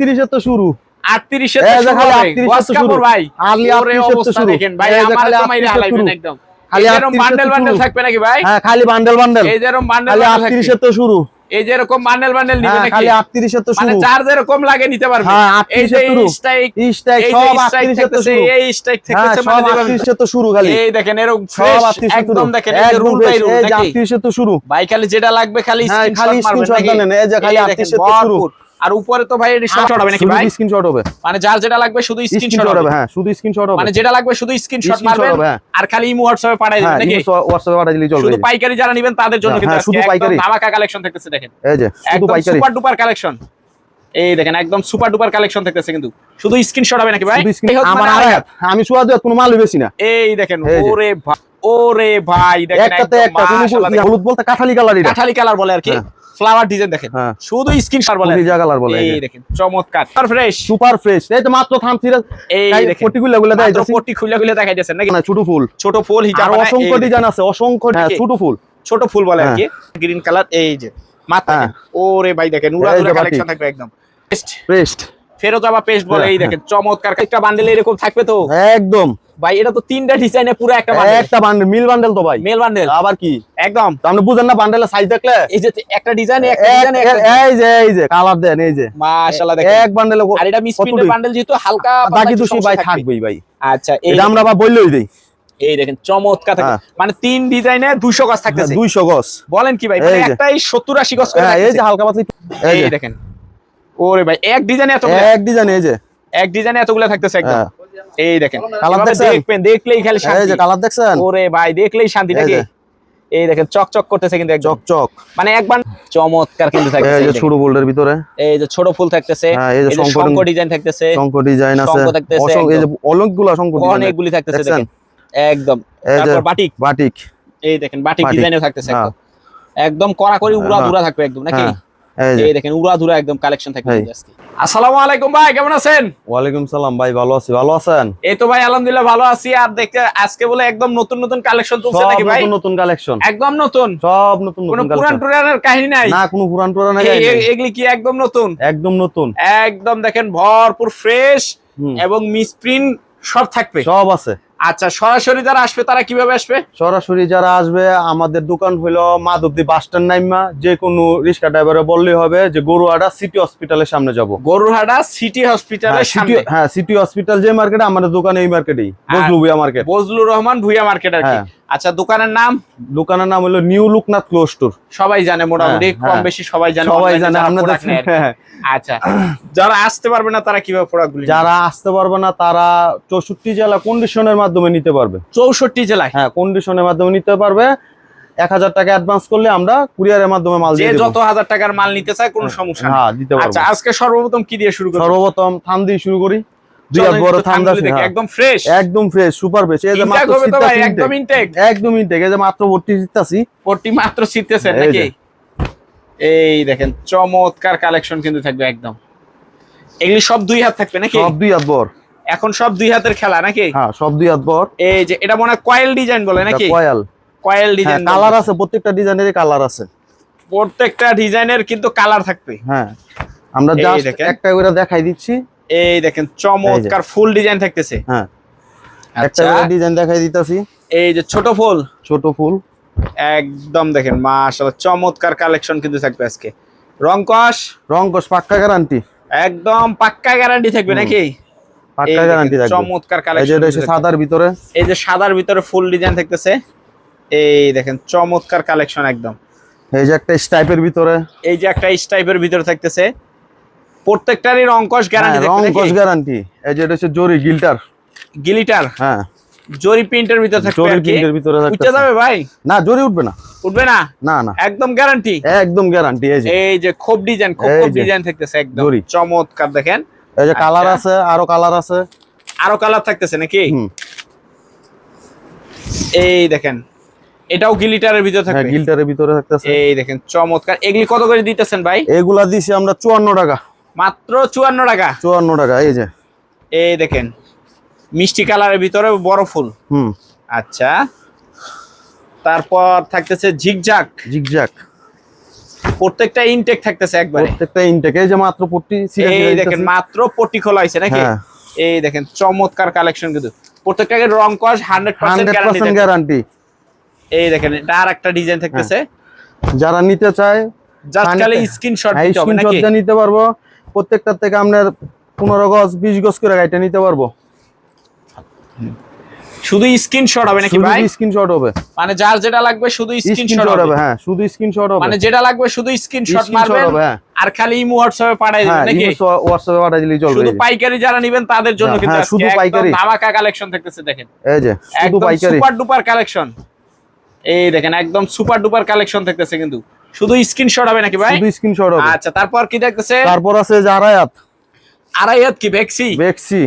38 তো শুরু 38 এর এই শুরু খালি হবে। 38 গস তো শুরু। কাপড় ভাই খালি 38 তো শুরু। দেখেন ভাই আমার তো মাইরে 38 তো হালাইবেন শুরু। একদম খালি এই 38 বান্ডেল বান্ডেল থাকবে নাকি ভাই হ্যাঁ খালি বান্ডেল বান্ডেল এই যেরকম বান্ডেল খালি 38 থাকবে তো শুরু এই যেরকম বান্ডেল বান্ডেল নিবে হ্যাঁ নাকি খালি 38 তো মানে শুরু যার যেরকম লাগে নিতে পারবে হ্যাঁ, এই 38 যে শুরু। স্ট্রাইক স্ট্রাইক সব যে স্ট্রাইক 38 তো শুরু এই স্ট্রাইক হ্যাঁ সব মানে দিবেন 38 তো শুরু খালি এই দেখেন এরকম সব 38 তো একদম দেখেন এই যে রুল বাই রুল নাকি 38 তো শুরু ভাই খালি যেটা লাগবে খালি হ্যাঁ, স্ক্রিনশট খালি মারবেন screenshot নাকি? দেন, এই যে খালি এই দেখেন, 38 তো শুরু। আর উপরে তো ভাই স্ক্রিনশট হবে নাকি ভাই? স্ক্রিনশট হবে। মানে যার যেটা লাগবে শুধু স্ক্রিনশট হবে হ্যাঁ শুধু স্ক্রিনশট হবে। মানে যেটা লাগবে শুধু স্ক্রিনশট মারবেন হ্যাঁ। আর খালি ইমো হোয়াটসঅ্যাপে পাঠিয়ে হ্যাঁ দিবেন নাকি হোয়াটসঅ্যাপে পাঠিয়ে দিলেই চলবে। শুধু পাইকারি যারা নেবেন তাদের জন্য হ্যাঁ, কিন্তু হ্যাঁ, শুধু পাইকারি। ধামাকা কালেকশন থাকতেছে দেখেন। এই যে শুধু পাইকারি। সুপার ডুপার কালেকশন এই দেখেন একদম সুপার ডুপার কালেকশন থাকতেছে কিন্তু। শুধু স্ক্রিনশট হবে নাকি ভাই? আমার মানে এক। আমি সুয়া দিয়ে কোনো মালই বেশি না। এই দেখেন ওরে ভাই ওরে ভাই দেখেন একটাতে একটা। হলুদ বলতে কাঠালি কালার কাঠালি কালার বলে আর কি। হ্যাঁ। ফ্লাওয়ার ডিজাইন দেখেন। শুধু শুধু স্ক্রিনশট বলে ভিজা কালার বলে এই দেখেন চমৎকার। সুপার ফ্রেশ সুপার ফ্রেশ এই তো মাত্র থামছি এই দেখেন। পটি গুলো দেখাই মাত্র পটি খুলে খুলে দেখাই দিয়েছেন নাকি? না ছোট ফুল। ছোট ফুল হিজাব আর অসংখ্য ডিজাইন আছে অসংখ্য হ্যাঁ, ছোট ফুল। ছোট ফুল বলে আর হ্যাঁ। কি গ্রিন কালার এই যে। মাত্র হ্যাঁ। ওরে ভাই দেখেন উড়া উড়া কালেকশন থাকবে একদম। ফ্রেশড ফেরোজাবা পেস্ট বলে এই হ্যাঁ, দেখেন চমৎকার। একটা বান্ডেল এরকম থাকবে তো? একদম। ভাই এটা তো তিনটা ডিজাইনে পুরো একটা বান্ডেল একটা বান্ডেল মিল বান্ডেল তো ভাই। মেল বান্ডেল আবার কি? একদম। তো আপনি বুঝেন না বান্ডেলের সাইজ দেখলে? এই যে একটা ডিজাইন একটা ডিজাইন এই যে এই যে কালার দেন এই যে। মাশাআল্লাহ দেখেন। এক বান্ডেলে আর এটা মিস প্রিন্টের বান্ডেল যেহেতু হালকা বাকি দুশি ভাই থাকবে। থাকবেই ভাই। আচ্ছা এটা আমরা আবার বললেই দেই। এই দেখেন চমৎকার থাকে হ্যাঁ। মানে তিন ডিজাইনে 200 গজ থাকতেছে। 200 গজ বলেন কি ভাই মানে। একটাই 70 80 গজ করে হ্যাঁ এই যে হালকা পাতলা এই দেখেন। ওরে ভাই এক ডিজাইনে এত এক ডিজাইন এই যে। এক ডিজাইনে এতগুলো থাকতেছে একদম। হ্যাঁ। এই দেখেন দেখবেন দেখলেই খালি এই যে কালার দেখছেন? ওরে ভাই দেখলেই শান্তি নাকি। এই দেখেন চকচক করতেছে কিন্তু চকচক। মানে একবার চমৎকার কিন্তু থাকতেছে এই যে ছোট বোল্ডের ভিতরে। এই যে ছোট ফুল থাকতেছে হ্যাঁ, এই যে শঙ্খ ডিজাইন থাকতেছে। শঙ্খ ডিজাইন আছে। অসংখ্য- এই যে অনেকগুলা শঙ্খ ডিজাইন অনেকগুলি থাকতেছে দেখেন। একদম। তারপর বাটিক। বাটিক। এই দেখেন বাটিক। ডিজাইনও থাকতেছে হ্যাঁ। একদম। একদম কড়া করে উড়া। ধুরা থাকবে একদম নাকি? এই দেখেন উড়া ধুরা একদম কালেকশন থাকবে আজকে। আসসালামু আলাইকুম ভাই কেমন আছেন? ওয়ালাইকুম সালাম ভাই ভালো আছি ভালো আছেন? এই তো ভাই আলহামদুলিল্লাহ ভালো আছি। আর দেখতে আজকে বলে একদম নতুন নতুন কালেকশন সব নাকি ভাই? নতুন নতুন কালেকশন একদম নতুন? সব নতুন কোনো নতুন পুরান কালেকশন টুরানের কাহিনী নাই? না কোনো পুরান পুরান এই- এই- এগুলি কি একদম নতুন? একদম নতুন। একদম দেখেন ভরপুর ফ্রেশ। এবং মিসপ্রিন্ট সব থাকবে। সব আছে। আচ্ছা সরাসরি যারা আসবে তারা কীভাবে আসবে? সরাসরি যারা আসবে আমাদের দোকান হইল মাধবদী বাস স্ট্যান্ড নাইমা। যে কোনো রিক্সা ড্রাইভারে বললেই হবে যে গরুহাটা সিটি হসপিটালের সামনে যাব। গরুহাটা সিটি হসপিটালের সামনে। হ্যাঁ সিটি হসপিটাল যে মার্কেটে আমাদের দোকান এই মার্কেটেই বজলু ভুইয়া মার্কেট বজলু রহমান ভুইয়া মার্কেট আর কি। হ্যাঁ। আচ্ছা দোকানের নাম? দোকানের নাম হলো নিউ লুকনাথ ক্লোজ স্টোর সবাই জানে মোটামুটি হ্যাঁ, কম হ্যাঁ। বেশি সবাই জানে সবাই জানে। হ্যাঁ। আচ্ছা যারা আসতে পারবে না তারা কীভাবে প্রোডাক্ট গুলি যারা আসতে পারবে না তারা চৌষট্টি জেলা কন্ডিশনের মাধ্যমে নিতে পারবে। চৌষট্টি জেলায়? হ্যাঁ কন্ডিশনের মাধ্যমে নিতে পারবে। এক হাজার টাকা অ্যাডভান্স করলে আমরা কুরিয়ারের মাধ্যমে মাল দিয়ে যত হাজার টাকার মাল নিতে চায় কোনো সমস্যা হ্যাঁ দিতে আচ্ছা আজকে সর্বপ্রথম কি দিয়ে শুরু করব? সর্বপ্রথম থান দিয়ে শুরু করি। দুই চলেন হাত বড় দেখি, হ্যাঁ। একদম ফ্রেশ একদম ফ্রেশ সুপার ফ্রেশ এই যে মাত্র একদম intake? একদম ইনটেক এই যে মাত্র ভর্তি সিটটাছি পট্টি মাত্র ছিটতেছেন এই নাকি? এই দেখেন চমৎকার কালেকশন কিন্তু থাকবে একদম। এগুলি সব দুই হাত থাকবে নাকি? সব দুই হাত বর এখন সব দুই হাতের খেলা নাকি? হ্যাঁ সব দুই হাত বর এই যে এটা মনে কয়েল ডিজাইন বলে নাকি? কয়াল কয়েল ডিজাইন কালার আছে প্রত্যেকটা ডিজাইনেরই কালার আছে। প্রত্যেকটা ডিজাইনের কিন্তু কালার থাকবে। হ্যাঁ। আমরা জাস্ট একটা করে দেখাই দিচ্ছি। এই দেখেন চমৎকার ফুল ডিজাইন থাকতেছে। হ্যাঁ। একটা আচ্ছা ডিজাইন দেখাই দিতেছি। এই যে ছোট ফুল। ছোট ফুল। একদম দেখেন মাশাআল্লাহ চমৎকার কালেকশন কিন্তু থাকবে আজকে। রংকশ? রং কস পাক্কা গ্যারান্টি একদম পাক্কা গ্যারান্টি থাকবে নাকি? পাক্কা গ্যারান্টি থাকবে। চমৎকার এই যে সাদার ভিতরে। এই যে সাদার ভিতরে ফুল ডিজাইন থাকতেছে। এই দেখেন চমৎকার কালেকশন একদম। এই যে একটা স্টাইপের ভিতরে। এই যে একটা স্টাইপের ভিতরে থাকতেছে। প্রত্যেকটারই রংকশ গ্যারান্টি রং কস গ্যারান্টি এই যে এটা হচ্ছে জরি গিল্টার। গিলিটার? হ্যাঁ। জরি প্রিন্টের ভিতরে থাকবে জরি প্রিন্টের ভিতরে উঠে যাবে ভাই? না জরি উঠবে না। উঠবে না? না না। একদম গ্যারান্টি একদম গ্যারান্টি এই যে। এই যে খোপ ডিজাইন খোপ যে। ডিজাইন থাকতেছে একদম। চমৎকার দেখেন। এই যে কালার আচ্ছা। আছে আরও কালার আছে। আরও কালার থাকতেছে নাকি? হুম। এই দেখেন এটাও গিলিটারের ভিতরে হ্যাঁ থাকবে। গিল্টারের ভিতরে থাকতেছে। এই দেখেন চমৎকার। এগুলি কত করে দিতেছেন ভাই? এগুলা দিছি আমরা চুয়ান্ন টাকা। মাত্র চুয়ান্ন টাকা। চুয়ান্ন টাকা এই যে। এই দেখেন মিষ্টি কালারের ভিতরে বড় ফুল। হুম। আচ্ছা তারপর থাকতেছে ঝিকঝাক। জিগজ্যাক প্রত্যেকটা ইনটেক থাকতেছে একবারে। প্রত্যেকটা ইনটেক এই যে মাত্র পটি এই দেখেন মাত্র পট্টি খোলা হয়েছে নাকি? হ্যাঁ। এই দেখেন চমৎকার কালেকশন কিন্তু। প্রত্যেকটাকে রং কস hundred percent hundred percent guarantee এই দেখেন এটা আর একটা ডিজাইন থাকতেছে যারা নিতে চায় জাস্ট খালি 100 স্ক্রিনশট হ্যাঁ, দিতে হবে নাকি? নিতে পারব। প্রত্যেকটার থেকে আপনার পনেরো গজ বিশ গজ করে গাড়িটা নিতে পারব। শুধু স্ক্রিনশট হবে নাকি ভাই? স্ক্রিনশট হবে। মানে যার যেটা লাগবে শুধু স্ক্রিনশট হবে হ্যাঁ শুধু স্ক্রিনশট হবে। মানে যেটা লাগবে শুধু স্ক্রিনশট মারবেন হ্যাঁ। আর খালি ইমো হোয়াটসঅ্যাপে পাঠিয়ে হ্যাঁ দিবেন নাকি? হোয়াটসঅ্যাপে পাঠিয়ে দিলেই চলবে। শুধু পাইকারি যারা নেবেন তাদের জন্য হ্যাঁ, কিন্তু শুধু পাইকারি। ধামাকা কালেকশন থাকতেছে দেখেন। এই যে শুধু পাইকারি। সুপার ডুপার কালেকশন এই দেখেন একদম সুপার ডুপার কালেকশন থাকতেছে কিন্তু। শুধু স্ক্রিনশট হবে নাকি ভাই? শুধু স্ক্রিনশট হবে। আচ্ছা তারপর কি দেখতেছে? তারপর আছে আড়াইয়াত। আড়াই হাত কি ভেক্সি বেক্সি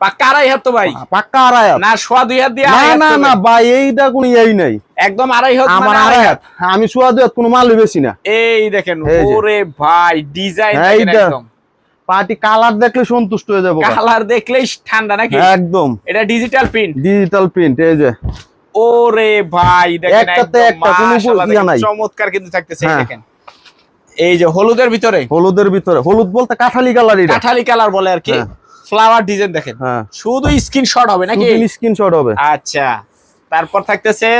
পাক্কা আড়াই হাত তো ভাই। পাক্কা আড়াইয়াত। না সোয়া দুই হাত দিয়ে না না না ভাই। এইটা কোনো ইয়াই নাই। একদম আড়াই হাত আমার মানে আড়াই হাত আমি সোয়া দুয়াত কোনো মাল বেশি না। এই দেখেন ওরে ভাই ডিজাইন। একদম। পার্টি কালার দেখলে সন্তুষ্ট হয়ে যাব। কালার দেখলেই ঠান্ডা নাকি? একদম। এটা ডিজিটাল প্রিন্ট ডিজিটাল প্রিন্ট এই যে। ওরে ভাই দেখেন। চমৎকার কিন্তু থাকতেছে এই হ্যাঁ। দেখেন। এই যে হলুদের ভিতরে? হলুদের ভিতরে। হলুদ বলতে কাঠালি কালার কাঠালি কালার বলে আর কি। হ্যাঁ। ফ্লাওয়ার ডিজাইন দেখেন। হ্যাঁ। শুধু স্ক্রিনশট হবে নাকি? স্ক্রিনশট হবে। আচ্ছা। তারপর থাকতেছে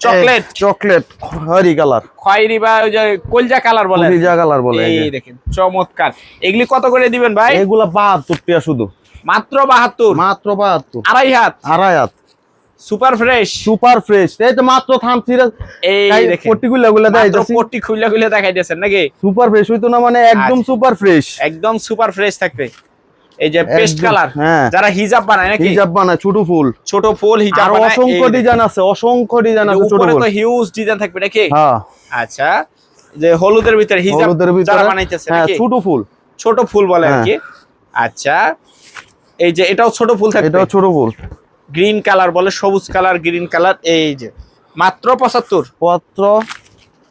চকলেট চকলেট হরি কালার খয়েরি বা ওই যে কলজা কালার বলে আর কি। যা কালার বলে এই দেখেন চমৎকার। এগুলি কত করে দিবেন ভাই? এগুলা বাহাত্তর টিয়া শুধু। মাত্র বাহাত্তর? মাত্র বাহাত্তর। আড়াই হাত? আড়াইয়াত সুপার ফ্রেশ। Super fresh. এই তো মাত্র থামছিরা এই দেখেন। পর্টিকুলারগুলা দেয় মাত্র পট্টি খুলে খুলে দেখাই দিয়েছেন নাকি? সুপার ফ্রেশ হইতো না মানে একদম আচ্ছা। Super fresh. একদম সুপার ফ্রেশ থাকবে। এই যে পেস্ট কালার হ্যাঁ। যারা হিজাব বানায় নাকি? হিজাব বানায় ছোট ফুল। ছোট ফুল হিজাব আর অসংখ্য ডিজাইন আছে অসংখ্য ডিজাইন আছে ছোট উপরে তো হিউজ ডিজাইন থাকবে নাকি? হ্যাঁ। আচ্ছা যে হলুদের ভিতরে হিজাব যারা বানাইতেছে হ্যাঁ নাকি? ছোট ফুল। ছোট ফুল বলে আর হ্যাঁ। কি। আচ্ছা এই যে এটাও ছোট ফুল থাকবে? এটাও ছোট ফুল। গ্রিন কালার বলে সবুজ কালার গ্রিন কালার এই যে। মাত্র পঁচাত্তর? পত্র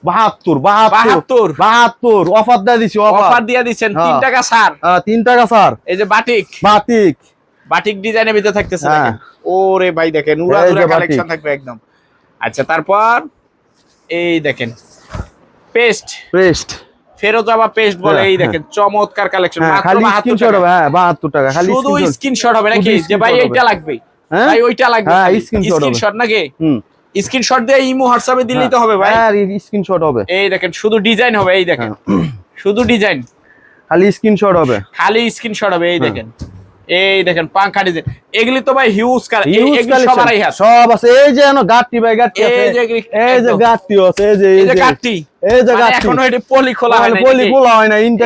বাহাত্তর বাহাত্তর? বাহাত্তর। অফার দিয়ে দিছি অফার। দিয়ে দিচ্ছেন তিন হ্যাঁ। টাকা ছাড়। তিন টাকা স্যার এই যে বাটিক। বাতিক বাটিক ডিজাইনের ভিতরে থাকতেছে হ্যাঁ। ওরে ভাই দেখেন উড়া। কালেকশন থাকবে একদম। আচ্ছা তারপর এই দেখেন পেস্ট। ফেরোজাবা পেস্ট বলে হ্যাঁ, এই দেখেন চমৎকার কালেকশন হ্যাঁ মাত্র 72 টাকা। হ্যাঁ বাহাত্তর টাকা খালি শুধু স্ক্রিনশট হবে নাকি? যে ভাই এইটা লাগবে হ্যাঁ ভাই ওইটা লাগবে হ্যাঁ, স্ক্রিনশট নাকি? হুম। স্ক্রিনশট দিয়ে ইমো হোয়াটসঅ্যাপে দিলেই তো হবে ভাই। হ্যাঁ স্ক্রিনশট হবে। এই দেখেন শুধু ডিজাইন হবে এই দেখেন। হ্যাঁ। শুধু ডিজাইন খালি স্ক্রিনশট হবে। খালি স্ক্রিনশট হবে হ্যাঁ। এই দেখেন। এই দেখেন পাঙ্খা ডিজাইন এগুলি তো ভাই হিউজ Huge এগুলি collection, সবার হাত। সব আছে। এই যে এনো ভাই আছে এই যে এই যে একদম। আছে এই যে এই যে এই যে মানে গাটটি। এখনও এটি পলি খোলা হয় নাই পলি খোলা হয় না ইনটা।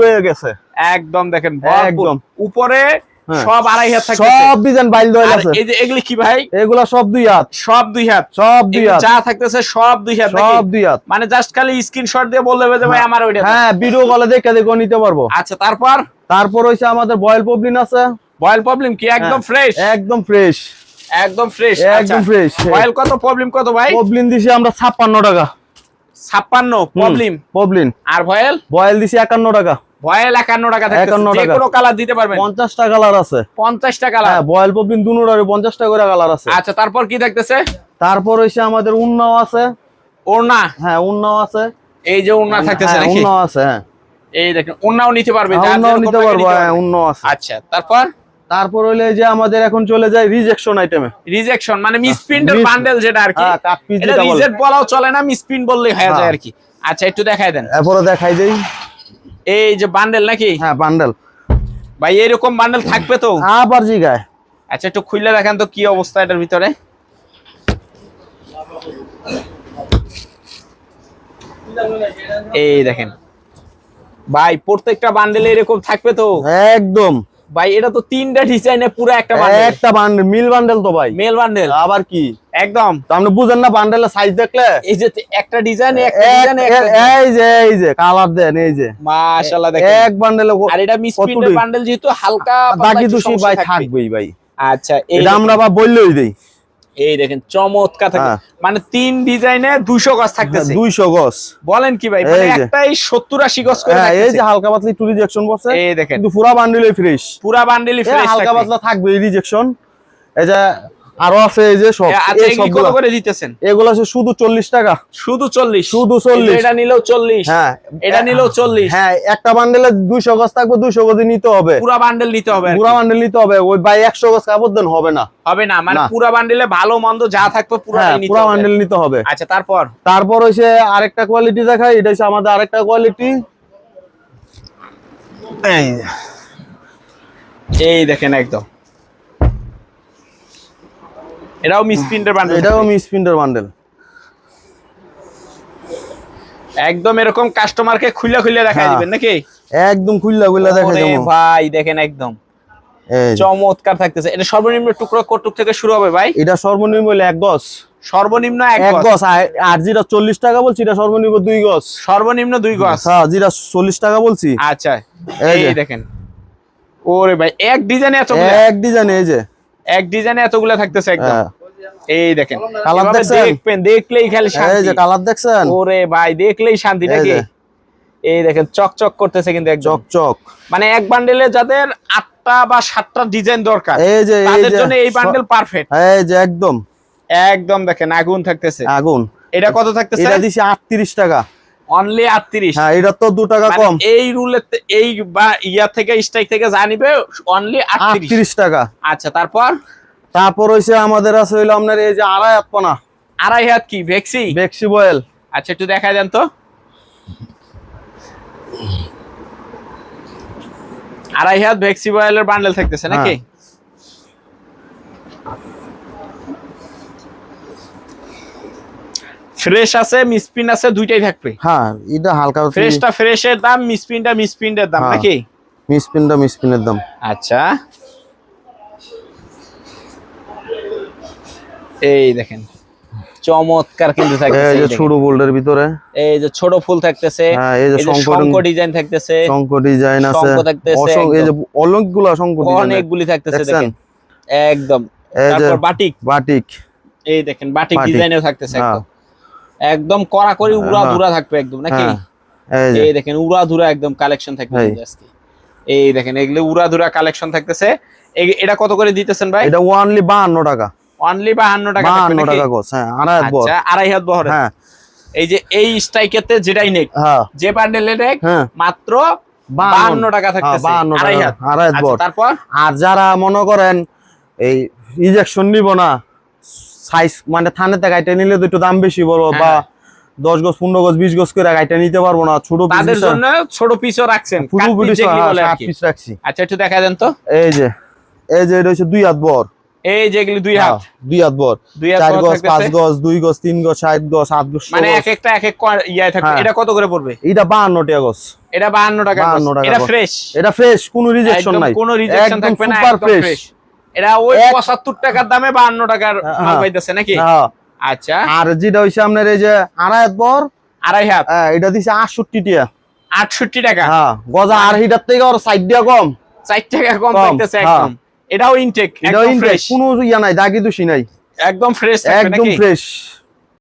হয়ে গেছে। একদম দেখেন একদম। উপরে হ্যাঁ। সব আড়াই হাত থাকবে সব ডিজাইন বাইল দইল আছে। এই যে এগুলি কি ভাই? এগুলা সব দুই হাত। সব দুই হাত। সব দুই হাত। যা থাকতেছে সব দুই হাত সব দুই হাত। মানে জাস্ট খালি স্ক্রিনশট দিয়ে বললে যে ভাই আমার ওইটা হ্যাঁ ভিডিও কলে দেখে দেখে নিতে পারব। আচ্ছা তারপর? তারপর হইছে আমাদের বয়েল পবলিন আছে। বয়েল প্রবলেম কি? একদম হ্যাঁ। ফ্রেশ একদম ফ্রেশ একদম ফ্রেশ একদম ফ্রেশ বয়েল কত? প্রবলেম কত ভাই? পবলিন দিছি আমরা ছাপ্পান্ন টাকা। ছাপ্পান্ন প্রবলেম পবলিন আর ভয়েল বয়েল দিছি একান্ন টাকা। ভয়েল টাকা থাকতেছে। 51 যে কোনো কালার দিতে পারবেন। পঞ্চাশটা কালার আছে। কালার হ্যাঁ বয়েল পবলিন দুনোটারে পঞ্চাশটা করে কালার আছে। আচ্ছা তারপর কি থাকতেছে? তারপর হইছে আমাদের উন্নাও আছে। ওড়না? হ্যাঁ উন্নাও আছে। এই যে থাকতেছে হ্যাঁ, নাকি? উন্নাও আছে হ্যাঁ। এই দেখেন ওড়নাও নিতে পারবে। হ্যাঁ, উন্নাও নিতে পারব হ্যাঁ উন্নাও আছে। আচ্ছা তারপর? তারপর হইলে যে আমাদের এখন চলে যায় রিজেকশন আইটেমে রিজেকশন মানে মিসপ্রিন্টের বান্ডেল যেটা আর কি। রিজেক্ট বলাও চলে না মিসপ্রিন্ট বললেই হয়ে যায়। আর কি। আচ্ছা একটু দেখাই দেন। এরপরে দেখাই দেই। এই যে বান্ডেল নাকি? হ্যাঁ বান্ডেল ভাই এরকম বান্ডেল থাকবে তো? আবার জিগায়। আচ্ছা একটু খুলে দেখেন তো কি অবস্থা এটার ভিতরে। এই দেখেন। ভাই প্রত্যেকটা বান্ডেলে এরকম থাকবে তো? একদম। ভাই এটা তো তিনটা ডিজাইনে পুরো একটা বান্ডেল একটা বান্ডেল মিল বান্ডেল তো ভাই। মেল বান্ডেল আবার কি? একদম। তো আপনি বুঝেন না বান্ডেলের সাইজ দেখলে? এই যে একটা ডিজাইন একটা ডিজাইন এই যে এই যে কালার দেন এই যে। মাশাআল্লাহ দেখেন। এক বান্ডেলে আর এটা মিসপ্রিন্টের? বান্ডেল যেহেতু হালকা বাকি সমস্যা ভাই থাকবে। থাকবেই ভাই। আচ্ছা এটা আমরা বা বললেই দেই। এই দেখেন চমৎকার থাকে হ্যাঁ। মানে তিন ডিজাইনে দুইশো গাছ থাকতেছে। দুইশো গজ। বলেন কি ভাই মানে একটাই সত্তর আশি গজ করে হ্যাঁ এই যে হালকা পাতলা একটু রিজেকশন বসে। এই দেখেন। কিন্তু পুরা বান্ডেলই ফ্রেশ পুরা বান্ডেলই ফ্রেশ হালকা পাতলা থাকবে রিজেকশন এই যে আরও আছে এই যে সব। আচ্ছা এগুলি কত করে দিতেছেন? এগুলো আছে শুধু চল্লিশ টাকা। শুধু চল্লিশ? শুধু 40 এটা নিলেও চল্লিশ। হ্যাঁ। এটা নিলেও চল্লিশ। হ্যাঁ একটা বান্ডেলে দুইশো গজ থাকবে দুইশো গজ নিতে হবে। পুরা বান্ডেল নিতে হবে। পুরা বান্ডেল নিতে হবে। ওই বাই একশো গজ কাপড় দেন হবে না। হবে না মানে। পুরা বান্ডেলে ভালো মন্দ যা থাকবে পুরো হ্যাঁ নিতে পুরা বান্ডেল নিতে হবে। আচ্ছা তারপর? তারপর হইছে আরেকটা কোয়ালিটি দেখাই এটা হচ্ছে আমাদের আরেকটা কোয়ালিটি এই দেখেন একদম। এটাও মিস প্রিন্টের বান্ডেল এটাও মিস প্রিন্টার বান্ডেল একদম এরকম কাস্টমারকে খুলে খুলে দেখাই হ্যাঁ। দিবেন নাকি? একদম খুললা খুললা দেখা যাব ভাই দেখেন একদম। চমৎকার থাকতেছে। এটা সর্বনিম্ন টুকরো কটুক থেকে শুরু হবে ভাই? এটা সর্বনিম্ন হলো এক গজ। সর্বনিম্ন এক গজ। আর যেটা চল্লিশ টাকা বলছি এটা সর্বনিম্ন দুই গজ। সর্বনিম্ন দুই গজ। হ্যাঁ যেটা চল্লিশ টাকা বলছি। আচ্ছা এই দেখেন। ওরে ভাই এক ডিজাইনে এত এক ডিজাইন এই যে। এক ডিজাইনে এতগুলো থাকতেছে একদম। হ্যাঁ। এই দেখেন কালার? দেখবেন দেখলেই খালি এই যে কালার দেখছেন? ওরে ভাই দেখলেই শান্তি নাকি? এই দেখেন চকচক করতেছে কিন্তু একদম। চক চক মানে এক বান্ডেলে যাদের আটটা বা সাতটা ডিজাইন দরকার এই যে তাদের জন্য এই বান্ডেল পারফেক্ট এই যে একদম। একদম দেখেন আগুন থাকতেছে। আগুন। এটা কত থাকতেছে? এটা দিছি আটত্রিশ টাকা। অনলি আটত্রিশ। হ্যাঁ এটা তো দু টাকা কম। এই রুলের এই বা ইয়া থেকে স্ট্রাইক থেকে যা নিবে অনলি আটত্রিশ। আটত্রিশ টাকা। আচ্ছা তারপর? তারপর হইছে আমাদের আছে হইল আপনার এই যে আড়াই হাত আপনা আড়াই হাত কি ভেক্সি? ভেক্সি বয়েল। আচ্ছা একটু দেখা দেন তো। আড়াই হাত ভেক্সি বয়েলের বান্ডেল থাকতেছে নাকি? হ্যাঁ। ফ্রেশ আছে মিসপ্রিন্ট আছে দুইটাই থাকবে। হ্যাঁ এটা হালকা ফ্রেশটা ফ্রেশের দাম মিসপ্রিন্টটা মিসপ্রিন্টের দাম হ্যাঁ। নাকি? মিসপিনটা মিসপিনের দাম। আচ্ছা। এই দেখেন। চমৎকার কিন্তু থাকতেছে এই যে ছোট বোল্ডের ভিতরে। এই যে ছোট ফুল থাকতেছে হ্যাঁ, এই যে শঙ্কর- শঙ্খ ডিজাইন থাকতেছে শঙ্খ ডিজাইন আছে। অসংখ্য এই যে একদম। অনেকগুলো শঙ্খ ডিজাইন অনেকগুলি থাকতেছে দেখেন। একদম। তারপর বাটিক। বাটিক। এই দেখেন বাটিক। ডিজাইনেও থাকতেছে হ্যাঁ। একদম একদম কড়াকড়ি উড়া হ্যাঁ। ধুরা থাকবে একদম নাকি? হ্যাঁ। এই দেখেন উড়া ধুরা একদম কালেকশন থাকবে আজকে এই দেখেন এগুলো উড়া ধুরা কালেকশন থাকতেছে। এটা কত করে দিতেছেন ভাই? এটা ওয়ানলি বাহান্ন টাকা। অনলি বাহান্ন টাকা থাকবে বাহান্ন নাকি? টাকা গছ হ্যাঁ আড়াই বর আচ্ছা আড়াই হাত বহরে হ্যাঁ। এই যে এই স্ট্রাইকেতে যেটাই নেক হ্যাঁ। যে বান্ডেলে নেক হ্যাঁ। মাত্র বাহান্ন। বাহান্ন টাকা থাকতেছে হ্যাঁ, বাহান্ন আড়াই হাত। আড়াই হাত আচ্ছা, বর। তারপর? আর যারা মনে করেন এই নিব না সাইজ মানে থানেতে গাইটা নিলে তো একটু দাম বেশি বড় বা। দশ গজ পনেরো গজ বিশ গজ করে গাইটা নিতে পারব না ছোট তাদের জন্য ছোট পিসও রাখছেন পুরো বলে পিস রাখছি। আচ্ছা একটু দেখা দেন তো। এই যে এই যে এটা হচ্ছে দুই হাত বর এই যেগুলি দুই হাত? হ্যাঁ, দুই হাত বর। চার গজ পাঁচ গজ দুই গজ তিন গজ ষাট গজ সাত গজ মানে এক একটা এক এক ইয়ে থাকবে। হ্যাঁ। এটা কত করে পড়বে? এটা বাহান্ন টাকা গজ। এটা বাহান্ন টাকা 52 গজ। টাকা এটা ফ্রেশ এটা ফ্রেশ কোনো রিজেকশন নাই। কোনো রিজেকশন থাকবে না সুপার ফ্রেশ এটা ওই এক- 75 টাকার দামে 52 টাকার হ্যাঁ, মাল। পাইতেছে নাকি? আচ্ছা। আর যেটা হইছে আপনার এই যে আড়াই হাত বর আড়াই হাত? হ্যাঁ, এটা দিছে আটষট্টি টিয়া 68 টাকা? হ্যাঁ গজা আর হিটার থেকে কম। 4 টাকা কম পাইতেছে। একদম। এটাও ইনটেক এটাও ইনটেক কোনো ইয়া নাই দাগি দুষি নাই। একদম ফ্রেশ একদম ফ্রেশ